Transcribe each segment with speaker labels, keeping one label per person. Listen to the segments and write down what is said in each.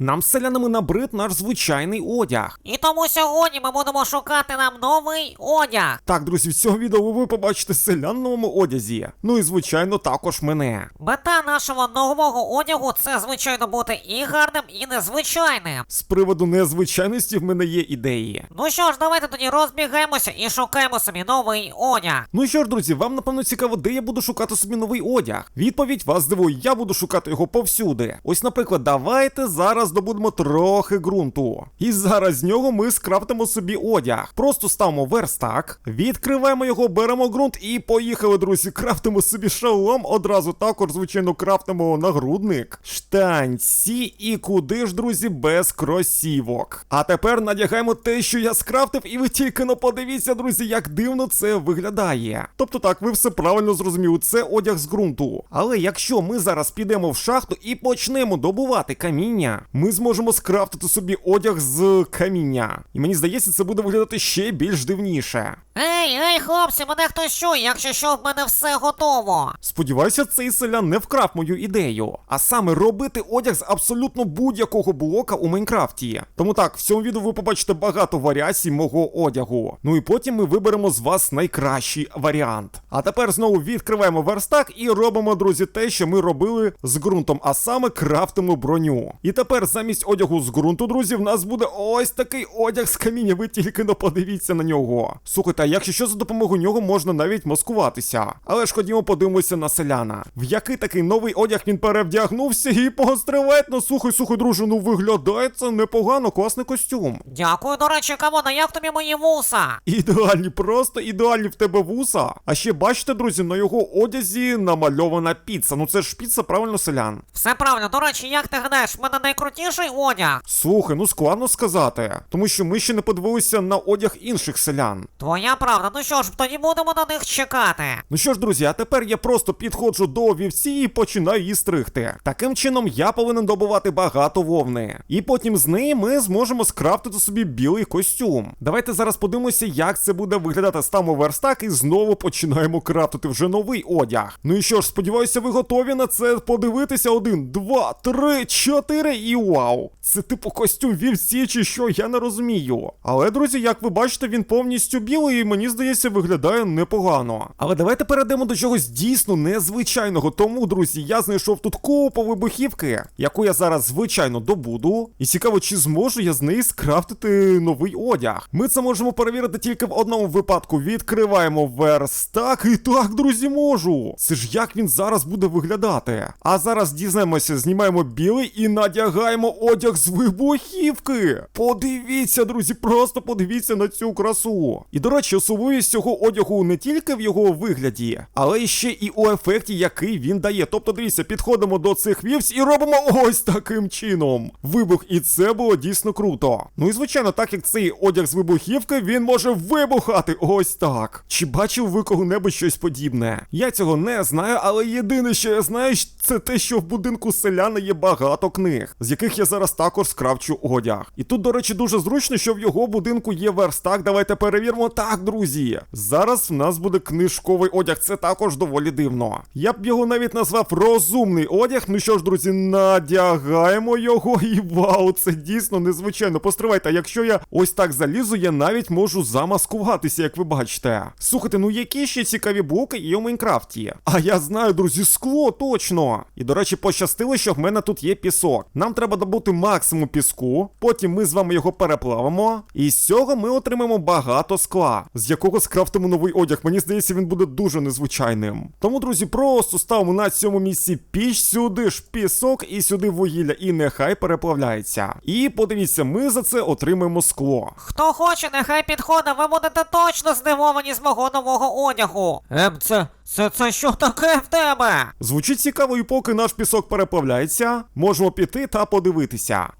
Speaker 1: Нам з селянами набрид наш звичайний одяг.
Speaker 2: І тому сьогодні ми будемо шукати нам новий одяг.
Speaker 1: Так, друзі, в цьому відео ви побачите селян в новому одязі. Ну і звичайно, також мене.
Speaker 2: Мета нашого нового одягу це звичайно бути і гарним, і незвичайним.
Speaker 1: З приводу незвичайності в мене є ідеї.
Speaker 2: Ну що ж, давайте тоді розбігаємося і шукаємо собі новий одяг.
Speaker 1: Ну що ж, друзі, вам напевно цікаво, де я буду шукати собі новий одяг. Відповідь вас здивує, я буду шукати його повсюди. Ось, наприклад, давайте зараз добудемо трохи ґрунту. І зараз з нього ми скрафтимо собі одяг. Просто ставимо верстак, відкриваємо його, беремо ґрунт і поїхали, друзі. Крафтимо собі шалом. Одразу також, звичайно, крафтимо нагрудник, штанці і куди ж, друзі, без кросівок. А тепер надягаємо те, що я скрафтив, і ви тільки но подивіться, друзі, як дивно це виглядає. Тобто так, ви все правильно зрозуміли, це одяг з ґрунту. Але якщо ми зараз підемо в шахту і почнемо добувати каміння, ми зможемо скрафтити собі одяг з каміння. І мені здається, це буде виглядати ще більш дивніше.
Speaker 2: Ей, ей, хлопці, мене хтось чує, якщо що, в мене все готово.
Speaker 1: Сподіваюся, цей селян не вкрав мою ідею, а саме робити одяг з абсолютно будь-якого блока у Майнкрафті. Тому так, в цьому відео ви побачите багато варіацій мого одягу. Ну і потім ми виберемо з вас найкращий варіант. А тепер знову відкриваємо верстак і робимо, друзі, те, що ми робили з ґрунтом, а саме крафтимо броню. І тепер замість одягу з ґрунту, друзі, в нас буде ось такий одяг з каміння. Ви тільки не подивіться на нього. Слухайте, а якщо що за допомогою нього можна навіть маскуватися. Але ж ходімо подивимося на селяна. В який такий новий одяг він перевдягнувся і постривать, слухай, слухай, друже, ну виглядає це непогано, класний костюм.
Speaker 2: Дякую, до речі, Камона, як тобі мої вуса?
Speaker 1: Ідеальні, просто ідеальні в тебе вуса. А ще бачите, друзі, на його одязі намальована піца. Ну це ж піца, правильно, селян.
Speaker 2: Все правильно, до речі, як ти гадаєш, в мене найкрутіший одяг.
Speaker 1: Слухай, ну складно сказати, тому що ми ще не подивилися на одяг інших селян.
Speaker 2: Твоя правда, ну що ж, тоді будемо на них чекати.
Speaker 1: Ну що ж, друзі, а тепер я просто підходжу до вівці і починаю її стригти. Таким чином я повинен добувати багато вовни. І потім з неї ми зможемо скрафтити собі білий костюм. Давайте зараз подивимося, як це буде виглядати. Ставимо верстак і знову починаємо крафтити вже новий одяг. Ну і що ж, сподіваюся, ви готові на це подивитися. Один, два, три, чотири і вау! Це типу костюм вівці чи що, я не розумію. Але, друзі, як ви бачите, він повністю білий і мені здається, виглядає непогано. Але давайте перейдемо до чогось дійсно незвичайного. Тому, друзі, я знайшов тут купу вибухівки, яку я зараз звичайно добуду. І цікаво, чи зможу я з неї скрафтити новий одяг. Ми це можемо перевірити тільки в одному випадку. Відкриваємо верстак. І так, друзі, можу. Це ж як він зараз буде виглядати. А зараз дізнаємося, знімаємо білий і надягаємо одяг з вибухівки. Подивіться, друзі, просто подивіться на цю красу. І до речі, особливість цього одягу не тільки в його вигляді, але ще і у ефекті, який він дає. Тобто, дивіться, підходимо до цих вівць і робимо ось таким чином. Вибух, і це було дійсно круто. Ну і звичайно, так як цей одяг з вибухівки, він може вибухати ось так. Чи бачив ви кого-небудь щось подібне? Я цього не знаю, але єдине, що я знаю, це те, що в будинку селяни є багато книг, з яких я зараз також скравчу одяг. І тут, до речі, дуже зручно, що в його будинку є верстак. Давайте перевіримо. Так, друзі. Зараз в нас буде книжковий одяг. Це також доволі дивно. Я б його навіть назвав розумний одяг. Ну що ж, друзі, надягаємо його. І вау, це дійсно незвичайно. Постривайте, а якщо я ось так залізу, я навіть можу замаскуватися, як ви бачите. Слухайте, ну які ще цікаві блоки є у Майнкрафті? А я знаю, друзі, скло точно. І до речі, пощастило, що в мене тут є пісок. Нам треба добути максимум піску, потім ми з вами його переплавимо, і з цього ми отримаємо багато скла, з якого скрафтимо новий одяг. Мені здається, він буде дуже незвичайним. Тому, друзі, просто ставимо на цьому місці піч, сюди ж пісок і сюди вугілля, і нехай переплавляється. І подивіться, ми за це отримаємо скло.
Speaker 2: Хто хоче, нехай підходить, ви будете точно здивовані з мого нового одягу. Ем, це. Це це що таке в тебе?
Speaker 1: Звучить цікаво, і поки наш пісок переплавляється, можемо піти та подивитися.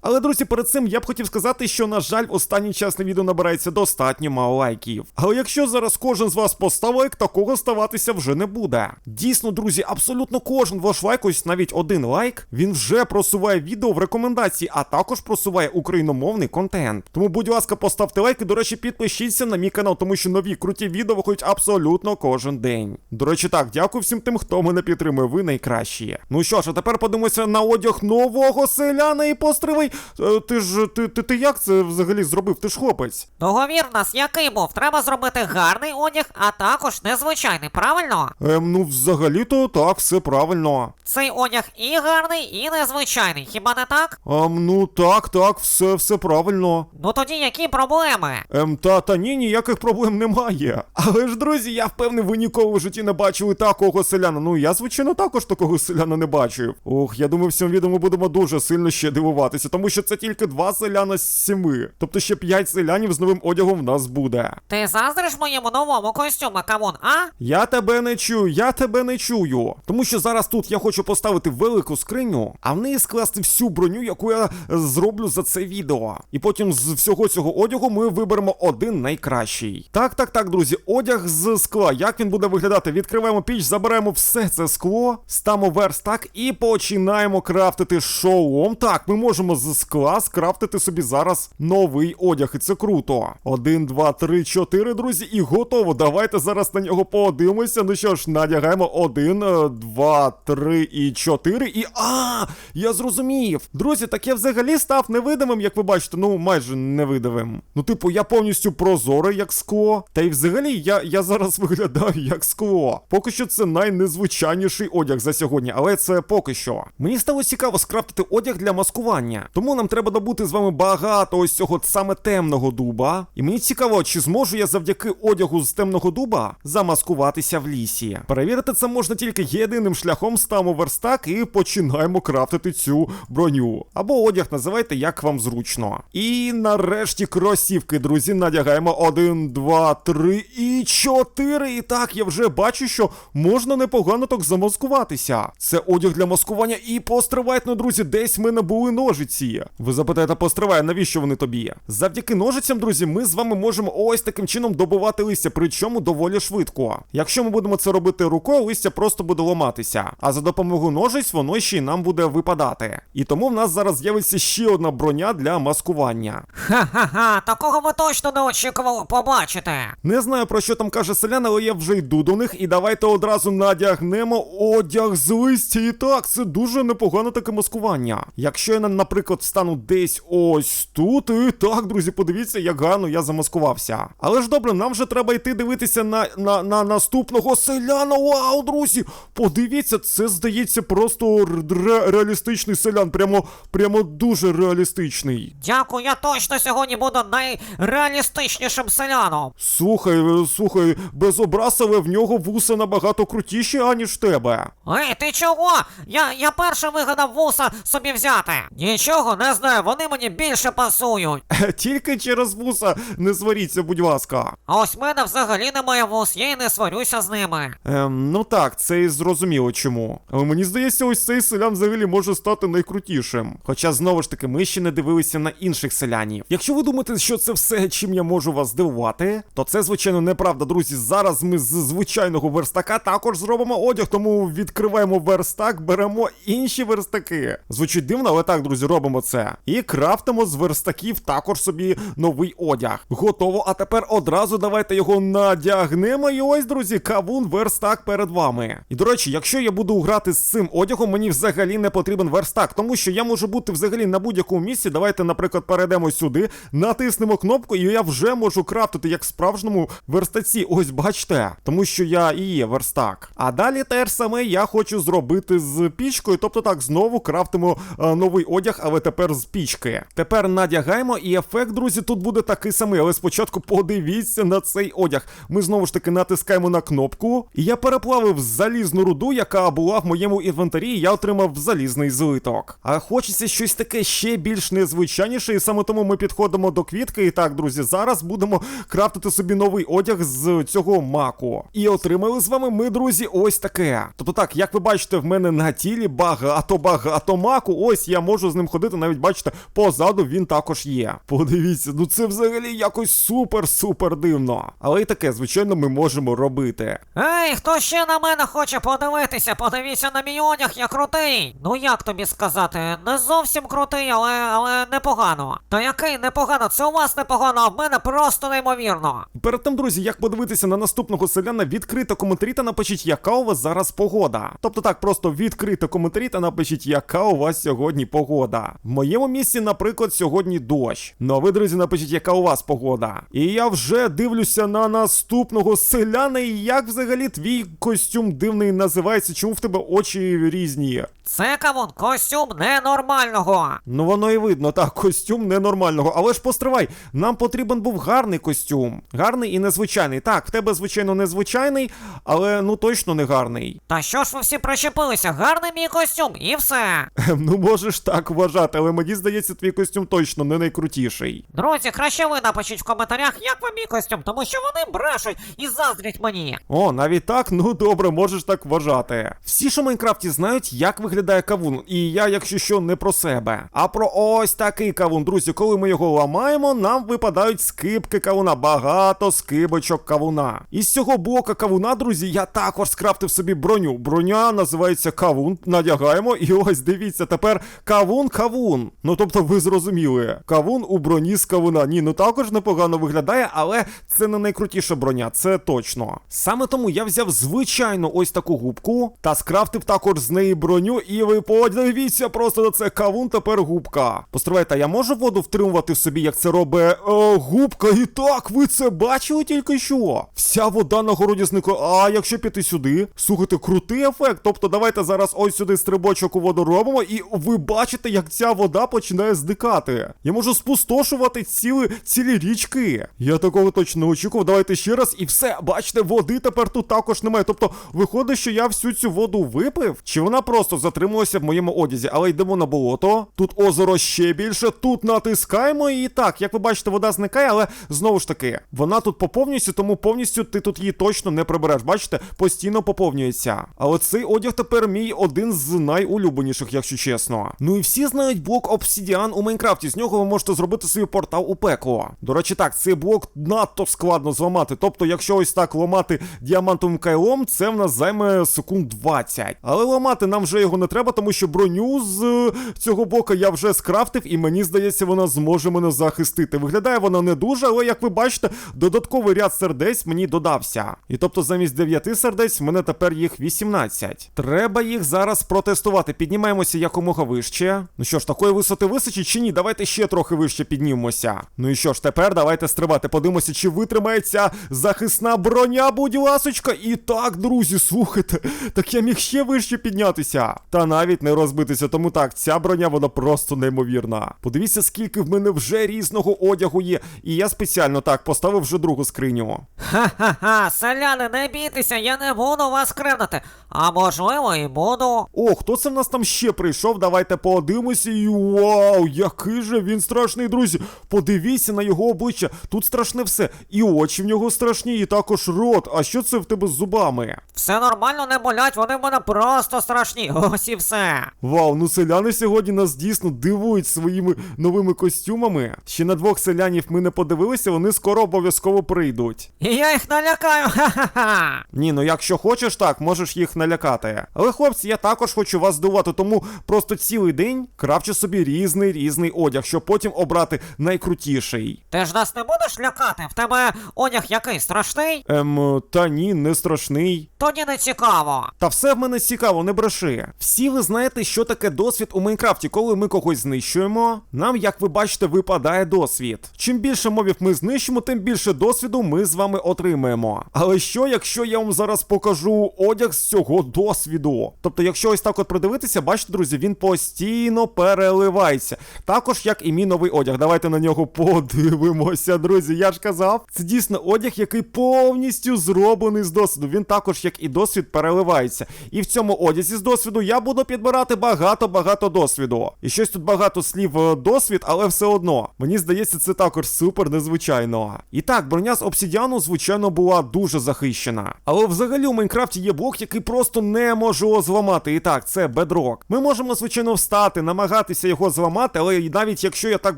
Speaker 1: Але, друзі, перед цим я б хотів сказати, що, на жаль, останній час на відео набирається достатньо мало лайків. Але якщо зараз кожен з вас поставив лайк, такого ставатися вже не буде. Дійсно, друзі, абсолютно кожен ваш лайк, ось навіть один лайк, він вже просуває відео в рекомендації, а також просуває україномовний контент. Тому, будь ласка, поставте лайк і, до речі, підпишіться на мій канал, тому що нові круті відео виходять абсолютно кожен день. До речі, так, дякую всім тим, хто мене підтримує. Ви найкращі. Ну що ж, а тепер подивимося на одяг нового селяна і постривай. Е, Ти ж ти, ти, ти як це взагалі зробив? Ти ж хлопець.
Speaker 2: Договір в нас який був? Треба зробити гарний одяг, а також незвичайний, правильно?
Speaker 1: Ем, ну взагалі-то так, все правильно.
Speaker 2: Цей одяг і гарний, і незвичайний, хіба не так?
Speaker 1: Ем, ну так, так, все, все правильно.
Speaker 2: Ну тоді які проблеми?
Speaker 1: Ем, та та ні, ніяких проблем немає. Але ж, друзі, я впевнений, ви ніколи в житті не бачили такого селяна. Ну я, звичайно, також такого селяна не бачив. Ох, я думаю, в цьому відео ми будемо дуже сильно ще дивуватися, тому що це тільки два селяна з сіми. Тобто ще п'ять селянів з новим одягом в нас буде.
Speaker 2: Ти заздриш моєму новому костюму, Кавун, а?
Speaker 1: Я тебе не чую, я тебе не чую. Тому що зараз тут я хочу поставити велику скриню, а в неї скласти всю броню, яку я е, зроблю за це відео. І потім з всього цього одягу ми виберемо один найкращий. Так, так, так, друзі, одяг з скла. Як він буде виглядати? Відкриваємо піч, заберемо все це скло, ставимо верстак і починаємо крафтити шолом. Так, ми можемо з скла скрафтити собі зараз новий одяг, і це круто. Один, два, три, чотири, друзі, і готово. Давайте зараз на нього подивимося. Ну що ж, надягаємо один, е, два, три і чотири. І. А! Я зрозумів. Друзі, так я взагалі став невидимим, як ви бачите, ну майже невидимим. Ну, типу, я повністю прозорий, як скло. Та й взагалі я, я зараз виглядаю як скло. Поки що це найнезвичайніший одяг за сьогодні, але це поки що. Мені стало цікаво скрафтити одяг для маскування. Тому нам треба добути з вами багато ось цього саме темного дуба. І мені цікаво, чи зможу я завдяки одягу з темного дуба замаскуватися в лісі. Перевірити це можна тільки єдиним шляхом ставимо верстак і починаємо крафтити цю броню. Або одяг називайте як вам зручно. І нарешті кросівки, друзі, надягаємо один, два, три і чотири. І так, я вже бачу, що можна непогано так замаскуватися. Це одяг для маскування і постривайте, ну, друзі, десь ми набули ножиці. Ви запитаєте, постривай, навіщо вони тобі? Завдяки ножицям, друзі, ми з вами можемо ось таким чином добувати листя, причому доволі швидко. Якщо ми будемо це робити рукою, листя просто буде ламатися. А за допомогою ножиць воно ще й нам буде випадати. І тому в нас зараз з'явиться ще одна броня для маскування.
Speaker 2: Ха-ха-ха, такого ми точно не очікували побачити.
Speaker 1: Не знаю про що там каже селян, але я вже йду до них, і давайте одразу надягнемо одяг з листя. І так, це дуже непогане таке маскування. Якщо я, наприклад, встану десь ось тут, і так, друзі, подивіться, як гарно я замаскувався. Але ж добре, нам вже треба йти дивитися на, на, на наступного селяна. Вау, друзі! Подивіться, це здається просто ре- реалістичний селян. Прямо, прямо дуже реалістичний.
Speaker 2: Дякую, я точно сьогодні буду найреалістичнішим селяном.
Speaker 1: Слухай, е, слухай, без образ, але в нього вуса набагато крутіші, аніж в тебе.
Speaker 2: Ей, ти чого? Я, я перший вигадав вуса собі взяти. Нічого, не знаю, вони мені більше пасують.
Speaker 1: Тільки через вуса не сваріться, будь ласка.
Speaker 2: А ось в мене взагалі немає вус, я й не сварюся з ними.
Speaker 1: Ем, ну так, це і зрозуміло чому. Але мені здається, ось цей селян взагалі може стати найкрутішим. Хоча знову ж таки, ми ще не дивилися на інших селянів. Якщо ви думаєте, що це все, чим я можу вас здивувати, то це звичайно неправда, друзі. Зараз ми з звичайного верстака також зробимо одяг, тому відкриваємо верстак, беремо інші верстаки. Звучить дивно, але так, друзі, робимо це. І крафтимо з верстаків також собі новий одяг. Готово, а тепер одразу давайте його надягнемо. І ось, друзі, кавун верстак перед вами. І до речі, якщо я буду грати з цим одягом, мені взагалі не потрібен верстак, тому що я можу бути взагалі на будь-якому місці. Давайте, наприклад, перейдемо сюди, натиснемо кнопку, і я вже можу крафтити як в справжньому верстаці. Ось бачите, тому що я і є верстак. А далі те ж саме я хочу зробити з пічкою. Тобто так, знову крафтимо е, новий одяг, але тепер з пічки. Тепер надягаємо, і ефект, друзі, тут буде такий самий. Але спочатку подивіться на цей одяг. Ми знову ж таки натискаємо на кнопку, і я переплавив залізну руду, яка була в моєму інвентарі, і я отримав залізний злиток. А хочеться щось таке ще більш незвичайніше, і саме тому ми підходимо до квітки. І так, друзі, зараз будемо крафтити собі новий одяг з цього маку. І отримали з вами ми, друзі, ось таке. Тобто так, як ви бачите, в мене на тілі багато-багато маку. Ось я можу з ним ходити, навіть бачите, позаду він також є. Подивіться, ну це взагалі якось супер-супер дивно. Але і таке, звичайно, ми можемо робити.
Speaker 2: Ей, хто ще на мене хоче подивитися? Подивіться на мій одяг, я крутий. Ну як тобі сказати, не зовсім крутий, але, але непогано. Та який непогано? Це у вас непогано, а в мене просто неймовірно.
Speaker 1: Перед тим, друзі, як подивитися на наступного селяна, коментар. коментарі та напишіть, яка у вас зараз погода. Тобто так, просто відкрийте коментарі та напишіть, яка у вас сьогодні погода. В моєму місці, наприклад, сьогодні дощ. Ну а ви, друзі, напишіть, яка у вас погода. І я вже дивлюся на наступного селяна, і як взагалі твій костюм дивний називається, чому в тебе очі різні?
Speaker 2: Це кавун, костюм ненормального.
Speaker 1: Ну воно і видно, так, костюм ненормального. Але ж постривай, нам потрібен був гарний костюм. Гарний і незвичайний. Так, в тебе, звичайно, незвичайний, але ну точно не гарний.
Speaker 2: Та що ж ви всі причепилися? Гарний мій костюм, і все.
Speaker 1: Ну можеш так вважати, але мені здається, твій костюм точно не найкрутіший.
Speaker 2: Друзі, краще ви напишіть в коментарях, як вам мій костюм, тому що вони брешуть і заздрять мені.
Speaker 1: О, навіть так, ну добре, можеш так вважати. Всі ж у Майнкрафті знають, як виглядає кавун, і я, якщо що, не про себе, а про ось такий кавун. Друзі, коли ми його ламаємо, нам випадають скибки кавуна, багато скибочок кавуна. Із цього блока кавуна, друзі, я також скрафтив собі броню. Броня називається кавун. Надягаємо, і ось дивіться, тепер кавун-кавун. Ну тобто, ви зрозуміли, кавун у броні з кавуна. Ні, ну також непогано виглядає, але це не найкрутіша броня, це точно. Саме тому я взяв звичайну ось таку губку та скрафтив також з неї броню, і ви подивіться просто на це кавун тепер губка. Постривайте, я можу воду втримувати в собі, як це робить е, губка. І так, ви це бачили тільки що? Вся вода на городі зникла. А якщо піти сюди, слухайте, крутий ефект. Тобто, давайте зараз ось сюди стрибочок у воду робимо, і ви бачите, як ця вода починає зникати. Я можу спустошувати цілі, цілі річки. Я такого точно не очікував. Давайте ще раз, і все, бачите, води тепер тут також немає. Тобто, виходить, що я всю цю воду випив, чи вона просто затрималася в моєму одязі, але йдемо на болото. Тут озеро ще більше, тут натискаємо, і так, як ви бачите, вода зникає, але знову ж таки, вона тут поповнюється, тому повністю ти тут її точно не прибереш. Бачите, постійно поповнюється. Але цей одяг тепер мій один з найулюбленіших, якщо чесно. Ну і всі знають блок Obsidian у Майнкрафті. З нього ви можете зробити свій портал у пекло. До речі, так, цей блок надто складно зламати. Тобто, якщо ось так ламати діамантовим кайлом, це в нас займе секунд 20. Але ламати нам вже його не треба, тому що броню з е, цього блока я вже скрафтив, і мені здається, вона зможе мене захистити. Виглядає вона не дуже, але як ви бачите, додатковий ряд сердець мені додався. І тобто замість 9 сердець в мене тепер їх 18. Треба їх зараз протестувати. Піднімаємося якомога вище. Ну що ж, такої висоти височить чи ні? Давайте ще трохи вище піднімемося. Ну і що ж, тепер давайте стрибати. Подивимося, чи витримається захисна броня, будь ласочка. І так, друзі, слухайте, так я міг ще вище піднятися. Та навіть не розбитися. Тому так, ця броня вона просто неймовірна. Подивіться, скільки в мене вже різного одягу є. І я спеціально так поставив вже другу скриню.
Speaker 2: Ха-ха-ха, селяни, не бійтеся, я не буду вас кривдити. А можливо і буду.
Speaker 1: О, хто це в нас там ще прийшов? Давайте подивимося. І вау, який же він страшний, друзі. Подивіться на його обличчя. Тут страшне все. І очі в нього страшні, і також рот. А що це в тебе з зубами?
Speaker 2: Все нормально, не болять, вони в мене просто страшні. Ось і все.
Speaker 1: Вау, ну селяни сьогодні нас дійсно дивують своїми новими костюмами. Ще на двох селянів ми не подивилися, вони скоро обов'язково прийдуть.
Speaker 2: І я їх налякаю. Ха-ха-ха.
Speaker 1: Ні, ну якщо хочеш, так, можеш їх налякати. Але хлопці, я також хочу вас здивувати, тому просто цілий день кравчу собі різний різний одяг, щоб потім обрати найкрутіший.
Speaker 2: Ти ж нас не будеш лякати? В тебе одяг який страшний?
Speaker 1: Ем, та ні, не страшний.
Speaker 2: Тоді не цікаво.
Speaker 1: Та все в мене цікаво, не бреши. Всі ви знаєте, що таке досвід у Майнкрафті, коли ми когось знищуємо. Нам, як ви бачите, випадає досвід. Чим більше мовів ми знищимо, тим більше досвіду ми з вами отримаємо. Але що, якщо я вам зараз покажу одяг з цього досвіду? Тобто, якщо ось так от придивитися, бачите, друзі, він постійно переливається. Також як і мій новий одяг. Давайте на нього подивимося, друзі. Я ж казав, це дійсно одяг, який повністю зроблений з досвіду. Він також, як і досвід, переливається. І в цьому одязі з досвіду я буду підбирати багато-багато досвіду. І щось тут багато слів е, досвід, але все одно. Мені здається, це також супер незвичайно. І так, броня з обсідіану, звичайно, була дуже захищена. Але взагалі у Майнкрафті є блок, який просто неможливо зламати. І так, це бедрок. Ми можемо, звичайно, встати, намагатися його зламати, але навіть якщо я так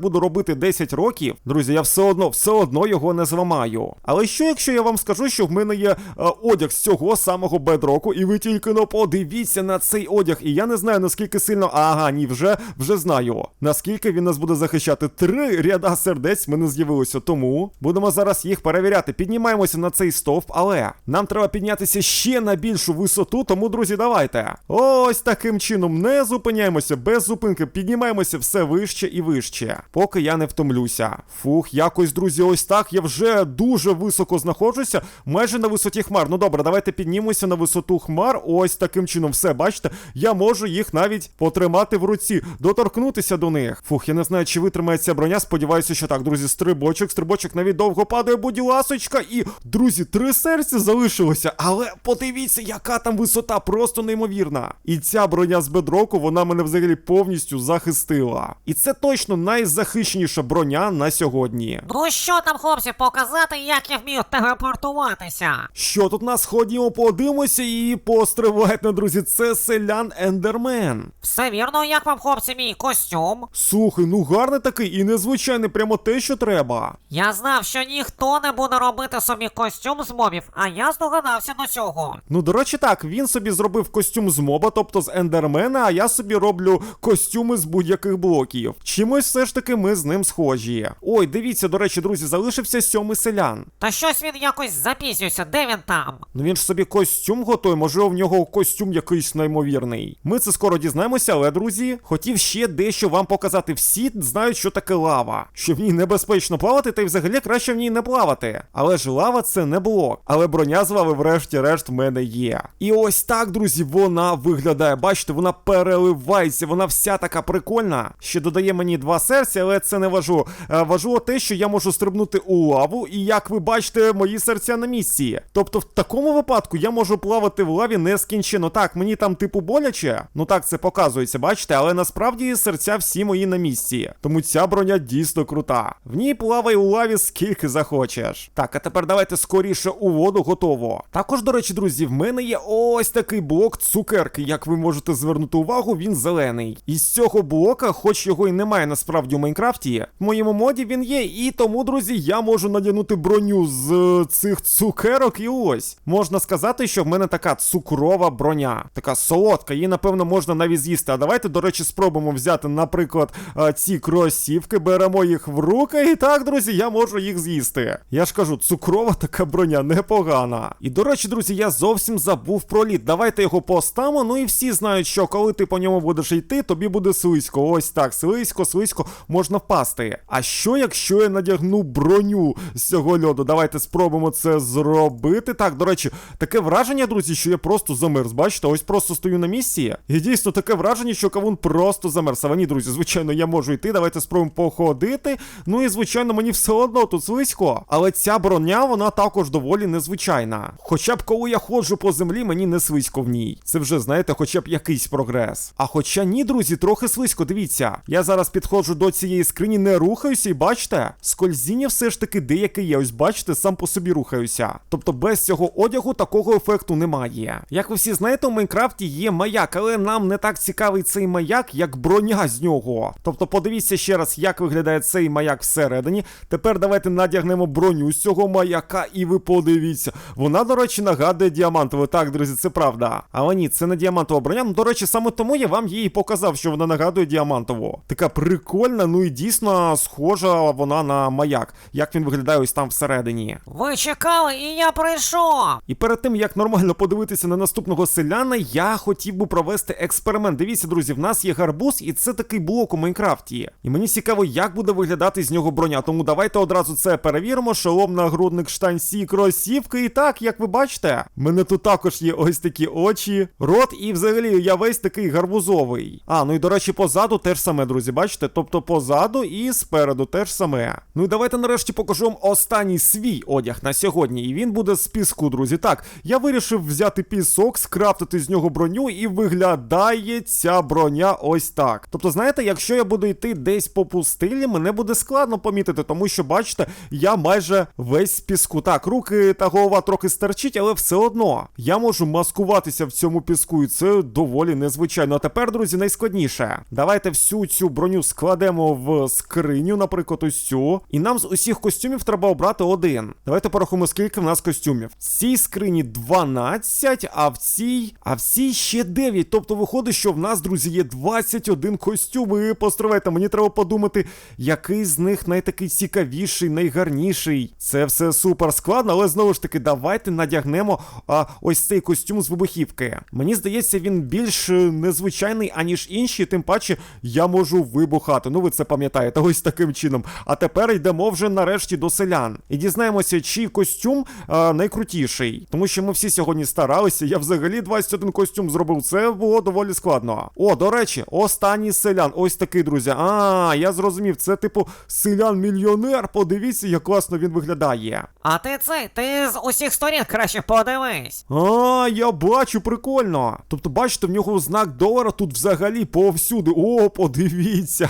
Speaker 1: буду робити 10 років, друзі, я все одно, все одно його не зламаю. Але що, якщо я вам скажу, що в мене є е, одяг з цього самого бедроку, і ви тільки но подивіться на цей одяг. Одяг, і я не знаю наскільки сильно. Ага, ні, вже вже знаю. Наскільки він нас буде захищати. Три ряда сердець в мене з'явилося. Тому будемо зараз їх перевіряти. Піднімаємося на цей стовп, але нам треба піднятися ще на більшу висоту. Тому, друзі, давайте. Ось таким чином не зупиняємося без зупинки. Піднімаємося все вище і вище, поки я не втомлюся. Фух, якось, друзі, ось так. Я вже дуже високо знаходжуся, майже на висоті хмар. Ну добре, давайте піднімемося на висоту хмар. Ось таким чином, все, бачите, я можу їх навіть потримати в руці, доторкнутися до них. Фух, я не знаю, чи витримає ця броня. Сподіваюся, що так, друзі, стрибочок, стрибочок навіть довго падає, будь ласочка. І, друзі, три серця залишилося. Але подивіться, яка там висота, просто неймовірна. І ця броня з бедроку, вона мене взагалі повністю захистила. І це точно найзахищеніша броня на сьогодні.
Speaker 2: Ну що там, хлопці, показати, як я вмію телепортуватися?
Speaker 1: Що тут нас ходімо, подивимося і постривайте, друзі. Це селян Ендермен.
Speaker 2: Все вірно, як вам, хлопці, мій костюм?
Speaker 1: Слухай, ну гарний такий і незвичайний, прямо те, що треба.
Speaker 2: Я знав, що ніхто не буде робити собі костюм з мобів, а я здогадався до цього.
Speaker 1: Ну, до речі, так, він собі зробив костюм з моба, тобто з ендермена, а я собі роблю костюми з будь-яких блоків. Чимось все ж таки ми з ним схожі. Ой, дивіться, до речі, друзі, залишився сьомий селян.
Speaker 2: Та щось він якось запізнюється, де він там?
Speaker 1: Ну він ж собі костюм готує, може в нього костюм якийсь неймовірний. Ми це скоро дізнаємося, але друзі, хотів ще дещо вам показати. Всі знають, що таке лава, що в ній небезпечно плавати, та й взагалі краще в ній не плавати. Але ж лава це не блок. Але броня з лави, врешті-решт, в мене є. І ось так, друзі, вона виглядає. Бачите, вона переливається, вона вся така прикольна. Ще додає мені два серця, але це не важу. Е, Важливо те, що я можу стрибнути у лаву, і як ви бачите, мої серця на місці. Тобто, в такому випадку я можу плавати в лаві нескінченно. Так, мені там типу боляче. Ну так це показується, бачите, але насправді серця всі мої на місці. Тому ця броня дійсно крута. В ній плавай у лаві скільки захочеш. Так, а тепер давайте скоріше у воду готово. Також, до речі, друзі, в мене є ось такий блок цукерки. Як ви можете звернути увагу, він зелений. І з цього блока, хоч його і немає насправді у Майнкрафті, в моєму моді він є. І тому, друзі, я можу надягнути броню з цих цукерок. І ось можна сказати, що в мене така цукрова броня, така солодка. Її, напевно, можна навіть з'їсти. А давайте, до речі, спробуємо взяти, наприклад, е, ці кросівки, беремо їх в руки. І так, друзі, я можу їх з'їсти. Я ж кажу, цукрова така броня непогана. І до речі, друзі, я зовсім забув про лід. Давайте його поставимо. Ну і всі знають, що коли ти по ньому будеш йти, тобі буде слизько. Ось так, слизько, слизько, можна впасти. А що, якщо я надягну броню з цього льоду? Давайте спробуємо це зробити. Так, до речі, таке враження, друзі, що я просто замерз. Бачите, ось просто стою на місці. І дійсно таке враження, що кавун просто замерз. А ні, друзі, звичайно, я можу йти. Давайте спробуємо походити. Ну і звичайно, мені все одно тут слизько. Але ця броня, вона також доволі незвичайна. Хоча б коли я ходжу по землі, мені не слизько в ній. Це вже, знаєте, хоча б якийсь прогрес. А хоча ні, друзі, трохи слизько, дивіться. Я зараз підходжу до цієї скрині, не рухаюся, і бачите, скользіння все ж таки деяке є. Ось бачите, сам по собі рухаюся. Тобто без цього одягу такого ефекту немає. Як ви всі знаєте, у Майнкрафті є маяк, але нам не так цікавий цей маяк, як броня з нього. Тобто, подивіться ще раз, як виглядає цей маяк всередині. Тепер давайте надягнемо броню з цього маяка, і ви подивіться. Вона, до речі, нагадує діамантову. Так, друзі, це правда. Але ні, це не діамантова броня. Ну, до речі, саме тому я вам її показав, що вона нагадує діамантову. Така прикольна, ну і дійсно схожа вона на маяк. Як він виглядає ось там всередині.
Speaker 2: Ви чекали, і я прийшов.
Speaker 1: І перед тим як нормально подивитися на наступного селяна, я хотів би провести експеримент. Дивіться, друзі, в нас є гарбуз, і це такий блок у Майнкрафті. І мені цікаво, як буде виглядати з нього броня. Тому давайте одразу це перевіримо. Шолом, нагрудник, штанці, кросівки. І так, як ви бачите, в мене тут також є ось такі очі, рот, і взагалі я весь такий гарбузовий. А, ну і до речі, позаду теж саме, друзі, бачите? Тобто позаду і спереду теж саме. Ну і давайте нарешті покажу вам останній свій одяг на сьогодні. І він буде з піску, друзі. Так, я вирішив взяти пісок, скрафтити з нього броню, і виглядає ця броня ось так. Тобто, знаєте, якщо я буду йти десь по пустилі, мене буде складно помітити, тому що, бачите, я майже весь з піску. Так, руки та голова трохи стерчить, але все одно я можу маскуватися в цьому піску, і це доволі незвичайно. А тепер, друзі, найскладніше. Давайте всю цю броню складемо в скриню, наприклад, ось цю. І нам з усіх костюмів треба обрати один. Давайте порахуємо, скільки в нас костюмів. В цій скрині 12, а в цій. А в цій ще 10. 9. Тобто виходить, що в нас, друзі, є 21 костюм. І постривайте, мені треба подумати, який з них найтакий цікавіший, найгарніший. Це все супер складно, але знову ж таки, давайте надягнемо а, ось цей костюм з вибухівки. Мені здається, він більш е, незвичайний, аніж інші, тим паче я можу вибухати. Ну ви це пам'ятаєте, ось таким чином. А тепер йдемо вже нарешті до селян. І дізнаємося, чий костюм а, найкрутіший. Тому що ми всі сьогодні старалися. Я взагалі 21 костюм зробив. Це було доволі складно. О, до речі, останній селян. Ось такий, друзі. А, я зрозумів, це типу селян-мільйонер. Подивіться, як класно він виглядає.
Speaker 2: А ти цей, ти з усіх сторін краще подивись.
Speaker 1: А, я бачу, прикольно. Тобто, бачите, в нього знак долара тут взагалі повсюди. О, подивіться.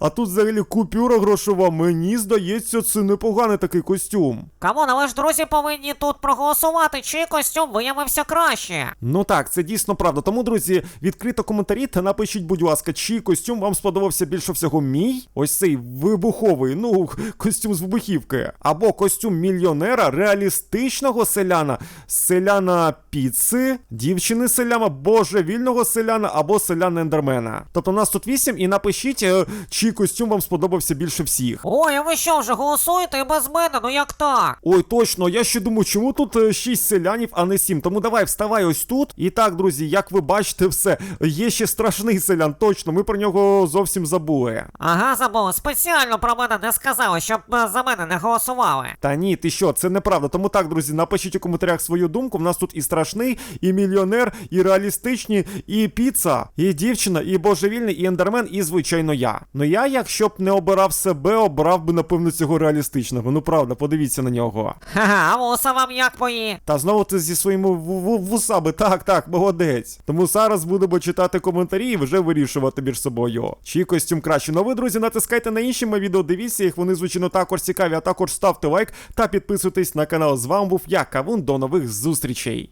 Speaker 1: А тут взагалі купюра грошова. Мені здається, це непоганий такий костюм.
Speaker 2: Камон, але ж друзі повинні тут проголосувати, чий костюм виявився краще.
Speaker 1: Ну так, це дійсно правда. Тому, друзі, відкрито коментарі та напишіть, будь ласка, чий костюм вам сподобався більше всього мій. Ось цей вибуховий, ну, костюм з вибухівки. Або костюм мільйонера, реалістичного селяна, селяна піци, дівчини селяна, божевільного селяна або селяна ендермена. Тобто нас тут вісім, і напишіть, е, чий костюм вам сподобався більше всіх.
Speaker 2: Ой, а ви що вже голосуєте і без мене? Ну як так?
Speaker 1: Ой, точно, я ще думаю, чому тут е, 6 селянів, а не 7. Тому давай вставай ось тут. І так, друзі, як ви бачите, все. Є ще страшний селян, точно, ми про нього зовсім забули.
Speaker 2: Ага, забули, спеціально про мене не сказали, щоб е, за мене не голосували.
Speaker 1: Та ні, ти що, це неправда. Тому так, друзі, напишіть у коментарях свою думку. В нас тут і страшний, і мільйонер, і реалістичні, і піца, і дівчина, і божевільний, і ендермен, і звичайно я. Ну я, якщо б не обирав себе, обрав би, напевно, цього реалістичного. Ну правда, подивіться на нього.
Speaker 2: Ха-ха, а вуса вам як мої?
Speaker 1: Та знову ти зі своїми ву- ву- вусами. Так, так, молодець. Тому зараз будемо читати коментарі і вже вирішувати між собою. Чий костюм краще. Ну друзі, натискайте на інші мої відео, дивіться їх, вони звичайно також цікаві, а також ставте лайк та підписуйтесь на канал. З вами був я, Кавун. До нових зустрічей.